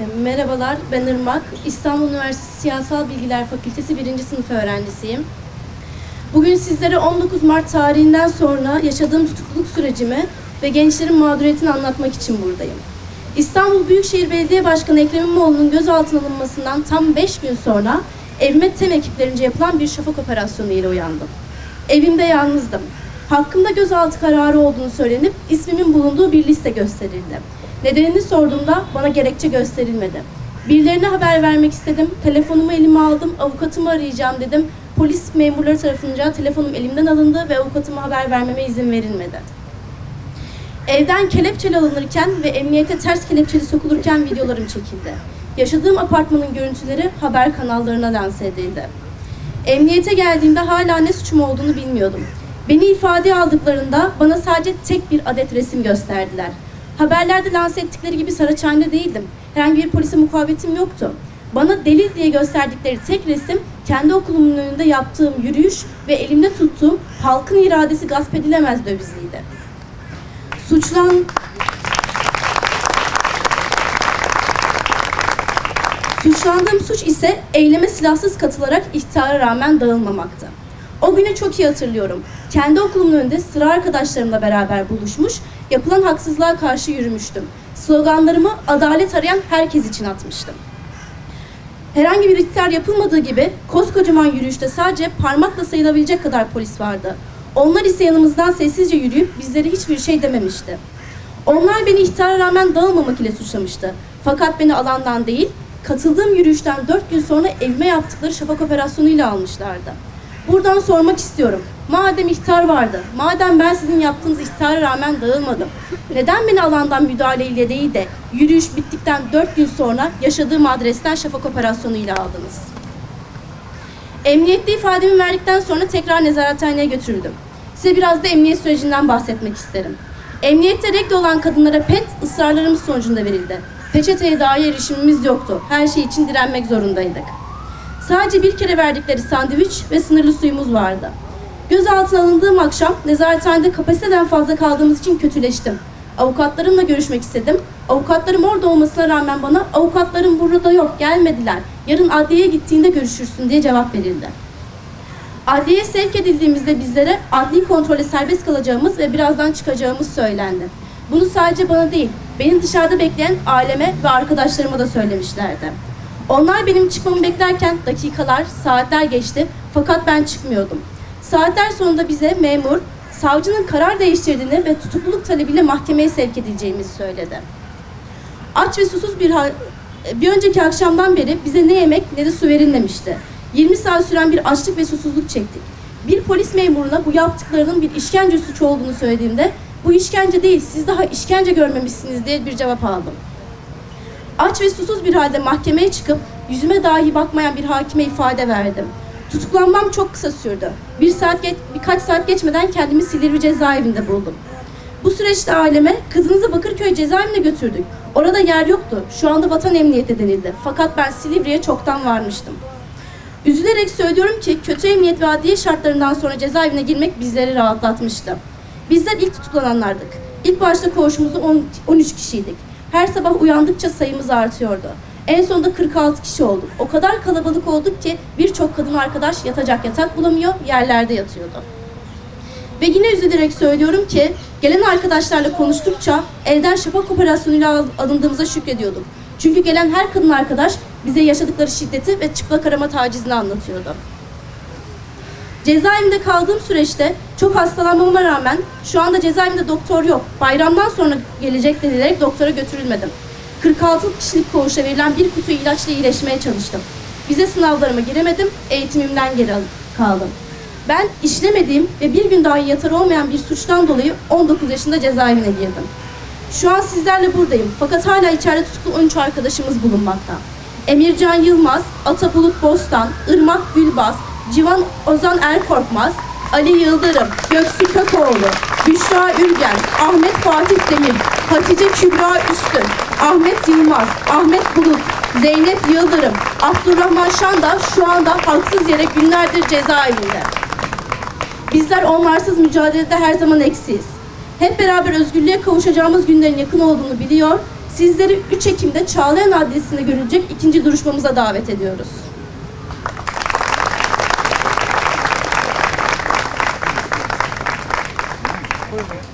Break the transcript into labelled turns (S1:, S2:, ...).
S1: E, Merhabalar, ben Irmak. İstanbul Üniversitesi Siyasal Bilgiler Fakültesi 1. sınıf öğrencisiyim. Bugün sizlere 19 Mart tarihinden sonra yaşadığım tutukluluk sürecimi ve gençlerin mağduriyetini anlatmak için buradayım. İstanbul Büyükşehir Belediye Başkanı Ekrem İmamoğlu'nun gözaltına alınmasından tam 5 gün sonra evime TEM ekiplerince yapılan bir şafak operasyonu ile uyandım. Evimde yalnızdım. Hakkımda gözaltı kararı olduğunu söylenip ismimin bulunduğu bir liste gösterildi. Nedenini sorduğumda bana gerekçe gösterilmedi. Birilerine haber vermek istedim. Telefonumu elime aldım. Avukatımı arayacağım dedim. Polis memurları tarafınca telefonum elimden alındı ve avukatıma haber vermeme izin verilmedi. Evden kelepçeli alınırken ve emniyete ters kelepçeli sokulurken videolarım çekildi. Yaşadığım apartmanın görüntüleri haber kanallarına lanse edildi. Emniyete geldiğimde hala ne suçum olduğunu bilmiyordum. Beni ifadeye aldıklarında bana sadece tek bir adet resim gösterdiler. Haberlerde lanse ettikleri gibi Saraçhane'de değildim. Herhangi bir polise mukavemetim yoktu. Bana delil diye gösterdikleri tek resim kendi okulumun önünde yaptığım yürüyüş ve elimde tuttuğum halkın iradesi gasp edilemez döviziydi. Suçlan Suçlandığım suç ise eyleme silahsız katılarak ihtara rağmen dağılmamaktı. O günü çok iyi hatırlıyorum. Kendi okulumun önünde sıra arkadaşlarımla beraber buluşmuş, yapılan haksızlığa karşı yürümüştüm. Sloganlarımı adalet arayan herkes için atmıştım. Herhangi bir iktidar yapılmadığı gibi koskocaman yürüyüşte sadece parmakla sayılabilecek kadar polis vardı. Onlar ise yanımızdan sessizce yürüyüp bizlere hiçbir şey dememişti. Onlar beni ihtara rağmen dağılmamak ile suçlamıştı. Fakat beni alandan değil, katıldığım yürüyüşten dört gün sonra evime yaptıkları şafak operasyonuyla almışlardı. Buradan sormak istiyorum. Madem ihtar vardı, madem ben sizin yaptığınız ihtara rağmen dağılmadım, neden beni alandan müdahaleyle değil de yürüyüş bittikten dört gün sonra yaşadığım adresten şafak operasyonuyla aldınız? Emniyette ifademi verdikten sonra tekrar nezarethaneye götürüldüm. Size biraz da emniyet sürecinden bahsetmek isterim. Emniyette renkli olan kadınlara pet ısrarlarımız sonucunda verildi. Peçeteye dahi erişimimiz yoktu. Her şey için direnmek zorundaydık. Sadece bir kere verdikleri sandviç ve sınırlı suyumuz vardı. Gözaltına alındığım akşam nezarethanede kapasiteden fazla kaldığımız için kötüleştim. Avukatlarımla görüşmek istedim. Avukatlarım orada olmasına rağmen bana avukatlarım burada yok gelmediler. Yarın adliyeye gittiğinde görüşürsün diye cevap verildi. Adliyeye sevk edildiğimizde bizlere adli kontrole serbest kalacağımız ve birazdan çıkacağımız söylendi. Bunu sadece bana değil, beni dışarıda bekleyen aileme ve arkadaşlarıma da söylemişlerdi. Onlar benim çıkmamı beklerken dakikalar, saatler geçti fakat ben çıkmıyordum. Saatler sonunda bize memur, savcının karar değiştirdiğini ve tutukluluk talebiyle mahkemeye sevk edileceğimizi söyledi. Aç ve susuz bir bir önceki akşamdan beri bize ne yemek ne de su verilmemişti. 20 saat süren bir açlık ve susuzluk çektik. Bir polis memuruna bu yaptıklarının bir işkence suçu olduğunu söylediğimde bu işkence değil siz daha işkence görmemişsiniz diye bir cevap aldım. Aç ve susuz bir halde mahkemeye çıkıp yüzüme dahi bakmayan bir hakime ifade verdim. Tutuklanmam çok kısa sürdü. Bir saat geç, birkaç saat geçmeden kendimi Silivri cezaevinde buldum. Bu süreçte aileme kızınızı Bakırköy cezaevine götürdük. Orada yer yoktu. Şu anda vatan emniyeti denildi. Fakat ben Silivri'ye çoktan varmıştım. Üzülerek söylüyorum ki kötü emniyet ve adliye şartlarından sonra cezaevine girmek bizleri rahatlatmıştı. Bizler ilk tutuklananlardık. İlk başta koğuşumuzda 10 13 kişiydik. Her sabah uyandıkça sayımız artıyordu. En sonunda 46 kişi olduk. O kadar kalabalık olduk ki birçok kadın arkadaş yatacak yatak bulamıyor, yerlerde yatıyordu. Ve yine üzülerek söylüyorum ki gelen arkadaşlarla konuştukça elden şafak operasyonuyla al- alındığımıza şükrediyorduk. Çünkü gelen her kadın arkadaş bize yaşadıkları şiddeti ve çıplak arama tacizini anlatıyordu. Cezaevinde kaldığım süreçte çok hastalanmama rağmen şu anda cezaevinde doktor yok. Bayramdan sonra gelecek denilerek doktora götürülmedim. 46 kişilik koğuşa verilen bir kutu ilaçla iyileşmeye çalıştım. Vize sınavlarıma giremedim, eğitimimden geri al- kaldım. Ben işlemediğim ve bir gün dahi yatar olmayan bir suçtan dolayı 19 yaşında cezaevine girdim. Şu an sizlerle buradayım fakat hala içeride tutuklu 13 arkadaşımız bulunmakta. Emircan Yılmaz, Atabulut Bostan, Irmak Gülbaz, Civan Ozan Erkorkmaz, Ali Yıldırım, Göksu Kökoğlu, Büşra Ülgen, Ahmet Fatih Demir, Hatice Kübra Üstün, Ahmet Yılmaz, Ahmet Bulut, Zeynep Yıldırım, Abdurrahman Şan da şu anda haksız yere günlerdir cezaevinde. Bizler onlarsız mücadelede her zaman eksiyiz. Hep beraber özgürlüğe kavuşacağımız günlerin yakın olduğunu biliyor, Sizleri 3 Ekim'de Çağlayan Adliyesi'nde görülecek ikinci duruşmamıza davet ediyoruz.
S2: Buyurun.